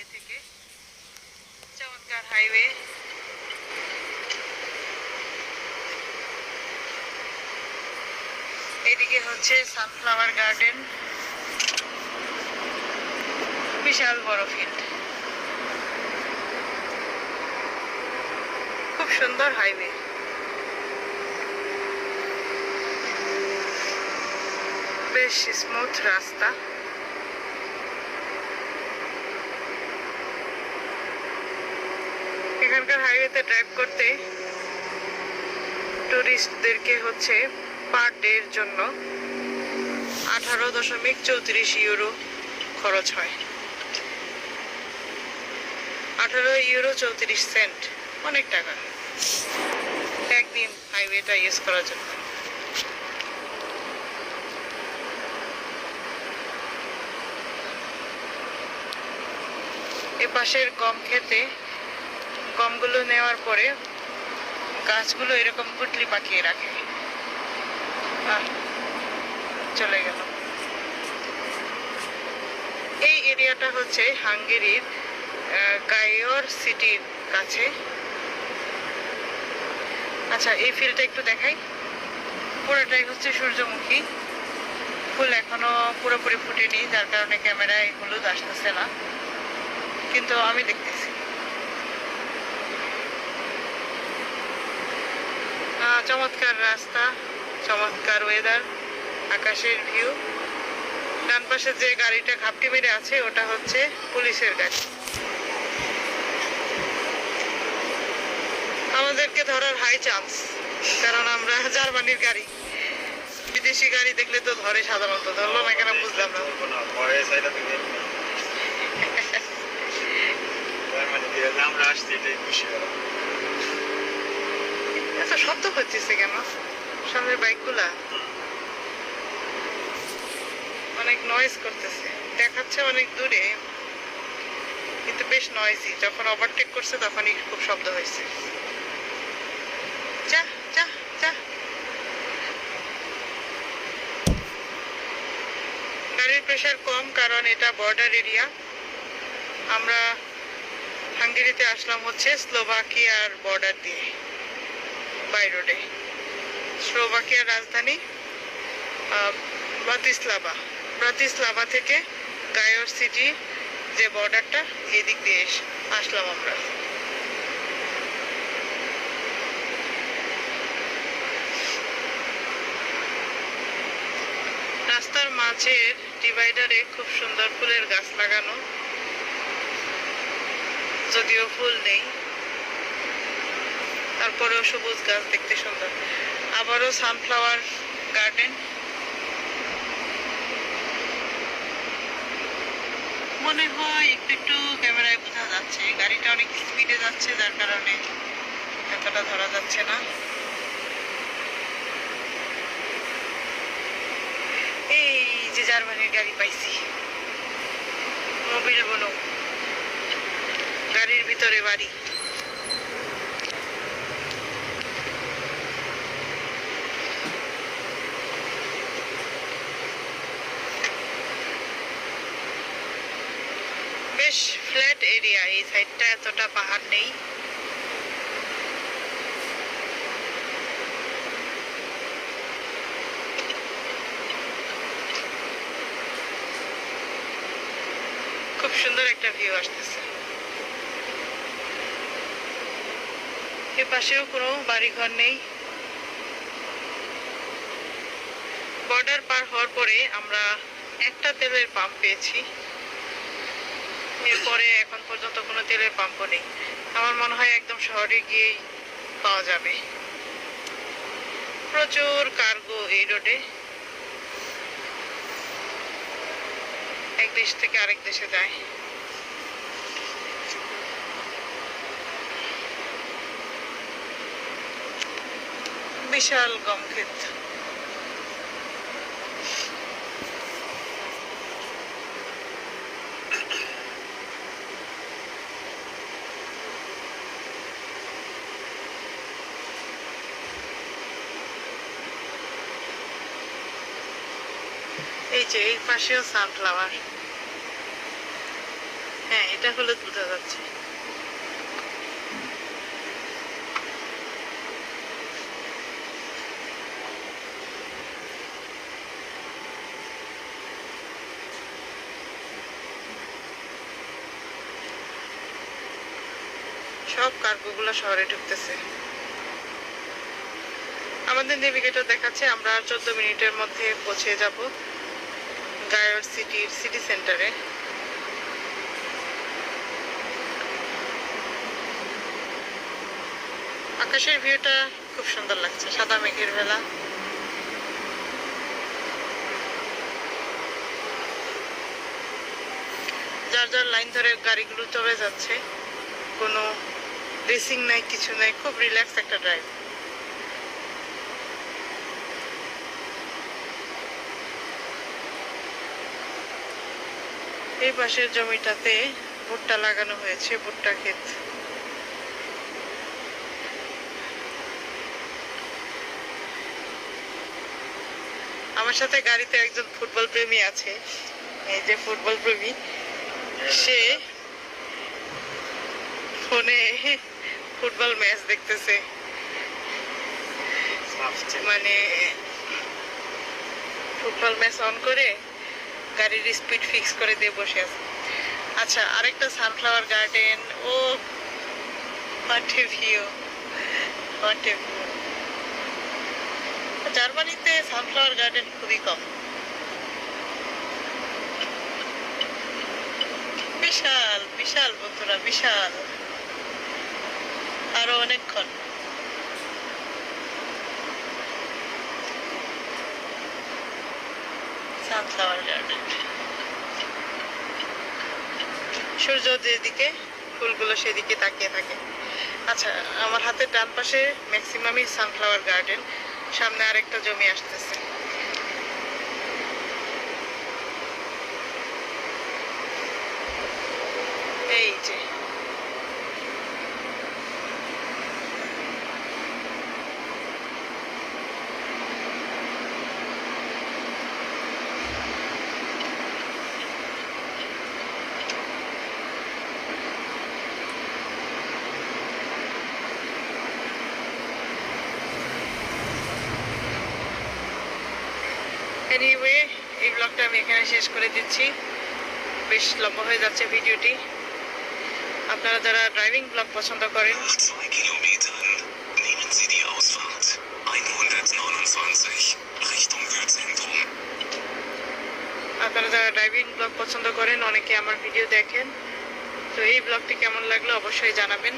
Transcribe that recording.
Highway থেকে। চমৎকার highway. এদিকে হচ্ছে সানফ্লাওয়ার গার্ডেন বিশাল বড় ফিল্ড খুব সুন্দর হাইওয়ে। বেশ স্মুথ রাস্তা। এখানকার হাইওয়েতে ড্রাইভ করতে টুরিস্টদেরকে হচ্ছে পার ডের জন্য আঠারো দশমিক চৌত্রিশ ইউরো খরচ হয়। আঠারো ইউরো চৌত্রিশ সেন্ট অনেক টাকা। একদিন হাইওয়েটা ইউজ করার জন্য। এ পাশের গম খেতে গমগুলো নেওয়ার পরে গাছগুলো এরকম গুটলি পাকিয়ে রাখে। চলে গেল। এই এরিয়াটা হচ্ছে হাঙ্গেরির আহ, গাইয়র সিটির কাছে। আচ্ছা এই ফিল্ডটা একটু দেখাই। পুরোটাই হচ্ছে সূর্যমুখী। ফুল এখনও পুরোপুরি ফুটেনি যার কারণে ক্যামেরায় হলুদ আসতেছে না। কিন্তু আমি দেখতেছি। চমৎকার রাস্তা চমৎকার ওয়েদার আকাশের ভিউ ডান পাশে যে গাড়িটা ঘাপটি মেরে আছে ওটা হচ্ছে পুলিশের গাড়ি। আমাদেরকে ধরার হাই চান্স কারণ আমরা জার্মানির গাড়ি। বিদেশি গাড়ি দেখলে তো ধরে সাধারণত ধরলো না কেন বুঝলাম না। আমরা আসছি এটাই খুশি এত শব্দ হচ্ছে কেন? সামনের বাইকগুলা। অনেক নয়েজ করতেছে। দেখাচ্ছে অনেক দূরে, কিন্তু বেশ নয়েজি যখন ওভারটেক করছে, তখনই খুব শব্দ হয়েছে। যা যা যা। গাড়ির প্রেশার কম, কারণ এটা বর্ডার এরিয়া আমরা হাঙ্গেরিতে আসলাম হচ্ছে স্লোভাকিয়ার বর্ডার দিয়ে। বাই রোডে স্লোভাকিয়ার রাজধানী ব্রাতিস্লাভা। ব্রাতিস্লাভা থেকে গায়র সিটি যে বর্ডারটা, এদিক দিয়ে আসলাম আমরা। রাস্তার মাঝের ডিভাইডারে খুব সুন্দর ফুলের গাছ লাগানো। যদিও ফুল নেই। তারপরেও সবুজ গাছ দেখতে সুন্দর। আবারও সানফ্লাওয়ার গার্ডেন মনে হয় একটু একটু ক্যামেরায় বোঝা যাচ্ছে, গাড়িটা অনেক স্পিডে যাচ্ছে, যার কারণে এতটা ধরা যাচ্ছে না। এই যে জার্মানির গাড়ি পাইছি। মোবিল বনো গাড়ির ভিতরে বাড়ি বেশ ফ্ল্যাট এরিয়া এই সাইডটা এতটা পাহাড় নেই। খুব সুন্দর একটা ভিউ আসতেছে। এ পাশেও কোনো বাড়িঘর নেই। বর্ডার পার হওয়ার পরে আমরা একটা তেলের পাম্প পেয়েছি। এরপরে এখন পর্যন্ত কোনো তেলের পাম্পও নেই। আমার মনে হয় একদম শহরে গিয়েই পাওয়া যাবে। প্রচুর কার্গো এই রোডে এক দেশ থেকে আরেক দেশে যায়। বিশাল গম ক্ষেত এই যে, এই পাশেও সানফ্লাওয়ার হ্যাঁ এটা হলে বোঝা যাচ্ছে। সব কার্গোগুলো শহরে ঢুকতেছে। আমাদের নেভিগেটর দেখাচ্ছে, আমরা চোদ্দ মিনিটের মধ্যে পৌঁছে যাব। গায়র সিটির সিটি সেন্টারে আকাশের ভিউটা খুব সুন্দর লাগছে, সাদা মেঘের বেলা। যার যার লাইন ধরে গাড়িগুলো চলে যাচ্ছে, কোনো রেসিং নাই, কিছু নাই, খুব রিল্যাক্স একটা ড্রাইভ এই পাশের জমিটাতে ভুট্টা লাগানো হয়েছে, ভুট্টা ক্ষেত। আমার সাথে গাড়িতে একজন ফুটবল প্রেমী আছে, এই যে ফুটবল প্রেমী, সে ফোনে ফুটবল ম্যাচ দেখতেছে। মানে ফুটবল ম্যাচ অন করে গাড়ির স্পিড ফিক্স করে দিয়ে বসে আছে। আচ্ছা আরেকটা সানফ্লাওয়ার গার্ডেন ও হোয়াট ভিউ জার্মানিতে সানফ্লাওয়ার গার্ডেন খুবই কম। বিশাল বিশাল বন্ধুরা, বিশাল। আরও অনেকক্ষণ। সানফ্লাওয়ার গার্ডেন সূর্য যেদিকে, ফুলগুলো সেদিকে তাকিয়ে থাকে। আচ্ছা আমার হাতের ডান পাশে ম্যাক্সিমামই সানফ্লাওয়ার গার্ডেন সামনে আরেকটা জমি আসতেছে এই যে এনিওয়ে এই ব্লগটা আমি এখানে শেষ করে দিচ্ছি। বেশ লম্বা হয়ে যাচ্ছে ভিডিওটি। আপনারা যারা ড্রাইভিং ব্লগ পছন্দ করেন Nach zwei Kilometern nehmen Sie die Ausfahrt. 129 Richtung Würzentrum. আপনারা যারা ড্রাইভিং ব্লগ পছন্দ করেন অনেকে আমার ভিডিও দেখেন। তো এই ব্লগটি কেমন লাগল অবশ্যই জানাবেন।